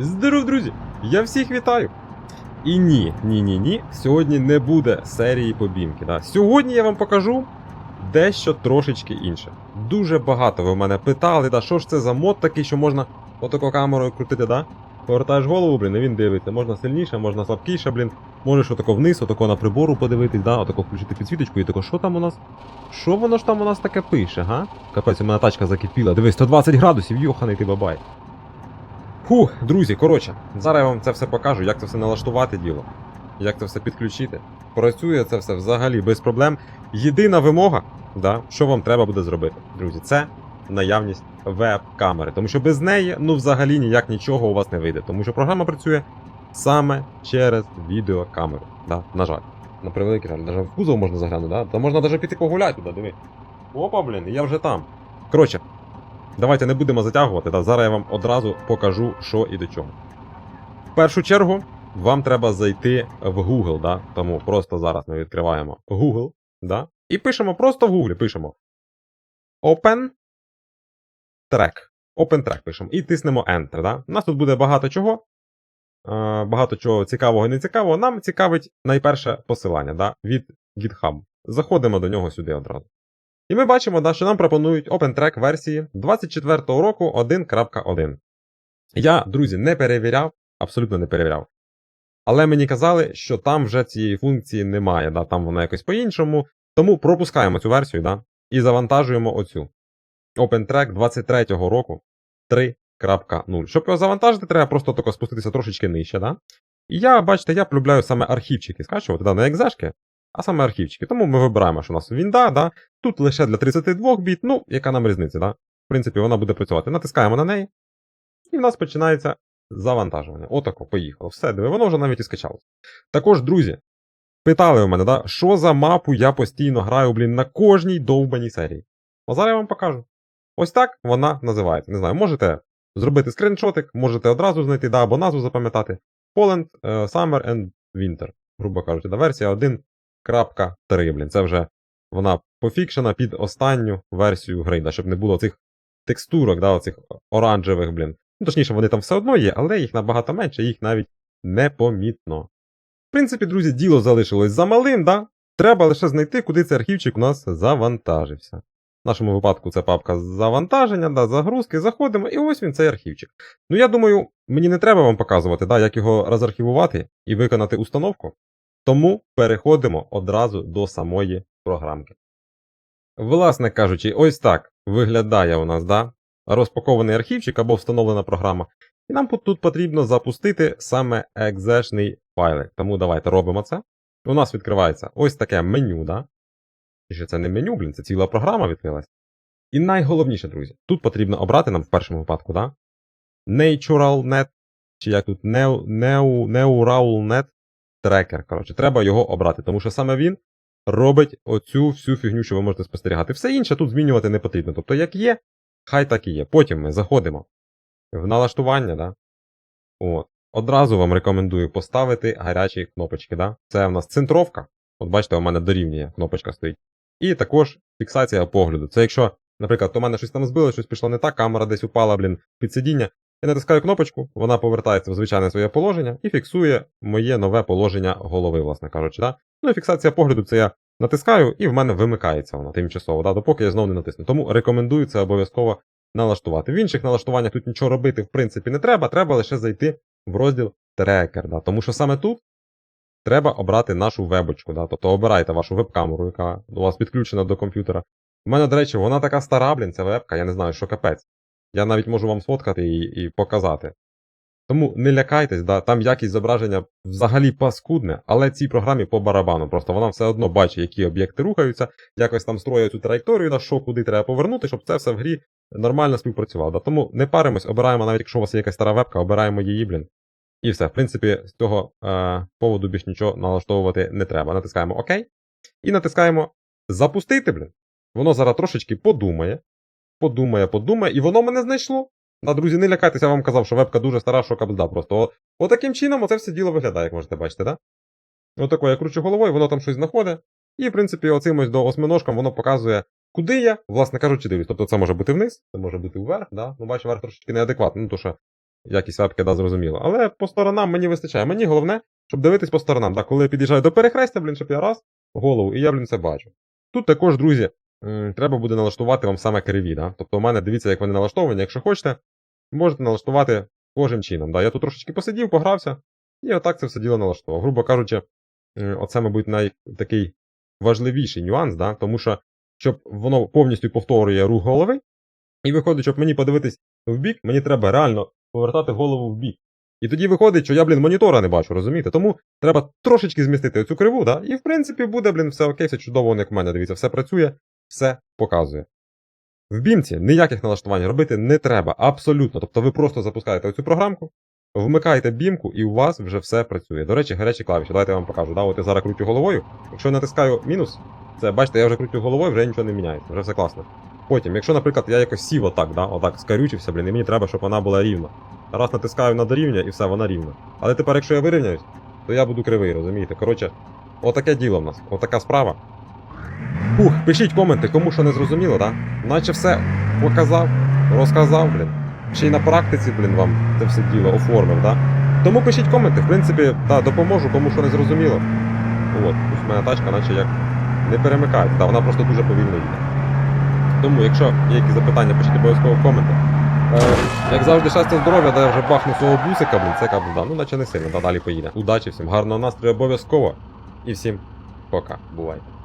Здоров, друзі! Я всіх вітаю! І ні, ні, ні, ні, сьогодні не буде серії побімки. Да? Сьогодні я вам покажу дещо трошечки інше. Дуже багато ви мене питали, да, що ж це за мод такий, що можна отако камерою крутити, да? Повертаєш голову, блін, і він дивиться. Можна сильніше, можна слабкіше, блін. Можеш отако вниз, отако на прибору подивитись, да? отако включити підсвіточку і тако, що там у нас? Що воно ж там у нас таке пише, га? Капець, у мене тачка закипіла. Дивись, 120 градусів, йоханий ти бабай. Фух, друзі, коротше, зараз я вам це все покажу, як це все налаштувати діло, як це все підключити. Працює це все взагалі без проблем. Єдина вимога, да, що вам треба буде зробити, друзі, це наявність веб-камери. Тому що без неї, ну взагалі ніяк нічого у вас не вийде. Тому що програма працює саме через відеокамеру. Да, на жаль. На превеликий жаль, навіть в кузов можна заглянути, да? Та можна навіть піти погуляти туди, диви. Опа, блін, я вже там. Коротше, Давайте не будемо затягувати, та зараз я вам одразу покажу, що і до чого. В першу чергу, вам треба зайти в Google, да? тому просто зараз ми відкриваємо Google, да? і пишемо просто в Google, пишемо Open Track. Open Track пишемо і тиснемо Enter. Да? У нас тут буде багато чого. е, Багато чого цікавого і нецікавого. Нам цікавить найперше посилання да? від GitHub. Заходимо до нього сюди одразу. І ми бачимо, що нам пропонують OpenTrack версії 24-го року 1.1. Я, друзі, не перевіряв, абсолютно не перевіряв. Але мені казали, що там вже цієї функції немає, да, там вона якось по-іншому. Тому пропускаємо цю версію да, і завантажуємо оцю. OpenTrack 23-го року 3.0. Щоб його завантажити, треба просто тако спуститися трошечки нижче. Да? І я, бачите, я полюбляю саме архівчики скачувати, да, не екзешки, а саме архівчики. Тому ми вибираємо, що у нас Вінда, да, Тут лише для 32 біт, ну, яка нам різниця, да? В принципі, вона буде працювати. Натискаємо на неї, і в нас починається завантажування. Отако, поїхало. Все, диви, воно вже навіть і скачалося. Також, друзі, питали у мене, да, що за мапу я постійно граю, блін, на кожній довбаній серії. А зараз я вам покажу. Ось так вона називається. Не знаю, можете зробити скріншотик, можете одразу знайти, да, або назву запам'ятати. Poland е, Summer and Winter, грубо кажучи, да, версія 1.3, блін, це вже вона пофікшена під останню версію гри, да, щоб не було цих текстурок, да, оцих оранжевих, блін. Ну, точніше, вони там все одно є, але їх набагато менше, їх навіть непомітно. В принципі, друзі, діло залишилось за малим, да? Треба лише знайти, куди цей архівчик у нас завантажився. В нашому випадку це папка завантаження, да, загрузки, заходимо, і ось він цей архівчик. Ну, я думаю, мені не треба вам показувати, да, як його розархівувати і виконати установку. Тому переходимо одразу до самої програмки. Власне кажучи, ось так виглядає у нас да, розпакований архівчик або встановлена програма. І нам тут потрібно запустити саме екзешний файлик. Тому давайте робимо це. У нас відкривається ось таке меню. да? І що це не меню, блін, це ціла програма відкрилась. І найголовніше, друзі, тут потрібно обрати нам в першому випадку, да? NaturalNet, чи як тут Neu- Neu- NeuralNet Tracker. Коротше, треба його обрати, тому що саме він робить оцю всю фігню, що ви можете спостерігати. Все інше тут змінювати не потрібно. Тобто, як є, хай так і є. Потім ми заходимо в налаштування, да? От. Одразу вам рекомендую поставити гарячі кнопочки. Да? Це в нас центровка. От бачите, у мене дорівнює кнопочка стоїть. І також фіксація погляду. Це якщо, наприклад, у мене щось там збило, щось пішло не так, камера десь упала, блін, під сидіння. Я натискаю кнопочку, вона повертається в звичайне своє положення і фіксує моє нове положення голови, власне кажучи. Да? Ну і фіксація погляду це я натискаю, і в мене вимикається вона тимчасово, да? допоки я знову не натисну. Тому рекомендую це обов'язково налаштувати. В інших налаштуваннях тут нічого робити, в принципі, не треба, треба лише зайти в розділ трекер. Да? Тому що саме тут треба обрати нашу вебочку. Да? Тобто обирайте вашу веб-камеру, яка у вас підключена до комп'ютера. У мене, до речі, вона така стара, блін, ця вебка, я не знаю, що капець. Я навіть можу вам сфоткати і, і показати. Тому не лякайтесь, да, там якість зображення взагалі паскудне, але цій програмі по барабану. Просто вона все одно бачить, які об'єкти рухаються, якось там строє цю траєкторію, на що куди треба повернути, щоб це все в грі нормально співпрацювало. Да. Тому не паримось, обираємо, навіть якщо у вас є якась стара вебка, обираємо її, блін. І все. В принципі, з цього е, поводу більш нічого налаштовувати не треба. Натискаємо ОК. І натискаємо Запустити, блін. Воно зараз трошечки подумає. Подумає, подумає, і воно мене знайшло. Да, друзі, не лякайтеся, я вам казав, що вебка дуже стара, що кабзда просто. Отаким чином оце все діло виглядає, як можете бачити, да? Отако я кручу головою, воно там щось знаходить. І, в принципі, оцим ось до осьминожкам воно показує, куди я, власне кажучи, дивлюсь. Тобто це може бути вниз, це може бути вверх, да? Ну, бачу, вверх трошечки неадекватно, ну то що якість вебки, да, зрозуміло. Але по сторонам мені вистачає. Мені головне, щоб дивитись по сторонам. Да, коли я під'їжджаю до перехрестя, блін, щоб я раз голову, і я, блін, це бачу. Тут також, друзі, треба буде налаштувати вам саме криві. Да? Тобто у мене дивіться, як вони налаштовані. Якщо хочете, можете налаштувати схожим чином. Да? Я тут трошечки посидів, погрався, і отак це все діло налаштував. Грубо кажучи, м, оце, мабуть, найтакий важливіший нюанс, да? тому що щоб воно повністю повторює рух голови, і виходить, щоб мені подивитись в бік, мені треба реально повертати голову в бік. І тоді виходить, що я, блін, монітора не бачу, розумієте? Тому треба трошечки змістити цю криву, да? і в принципі буде, блін, все окей, все чудово, як в мене. Дивіться, все працює, все показує. В бімці ніяких налаштувань робити не треба, абсолютно. Тобто ви просто запускаєте цю програмку, вмикаєте бімку, і у вас вже все працює. До речі, гарячі клавіші. Давайте я вам покажу. Да? От я зараз крутю головою. Якщо я натискаю мінус, це бачите, я вже крутю головою, вже нічого не міняється, вже все класно. Потім, якщо, наприклад, я якось сів отак, да, отак скарючився, блін, і мені треба, щоб вона була рівна. Раз натискаю на дорівня і все, вона рівна. Але тепер, якщо я вирівняюсь, то я буду кривий, розумієте? Коротше, отаке діло в нас, отака справа. Ух, пишіть коменти, кому що не зрозуміло, да? Наче все показав, розказав, блін. Ще й на практиці, блін, вам це все діло оформив, да? Тому пишіть коменти, в принципі, да, допоможу, кому що не зрозуміло. От, ось мене тачка, наче як не перемикається, да, вона просто дуже повільно їде. Тому, якщо є якісь запитання, пишіть обов'язково в коменти. Е, як завжди, щастя, здоров'я, де вже бахну свого бусика, блін, це кабл, да, ну наче не сильно, да, далі поїде. Удачі всім, гарного настрою обов'язково. І всім пока, бувайте.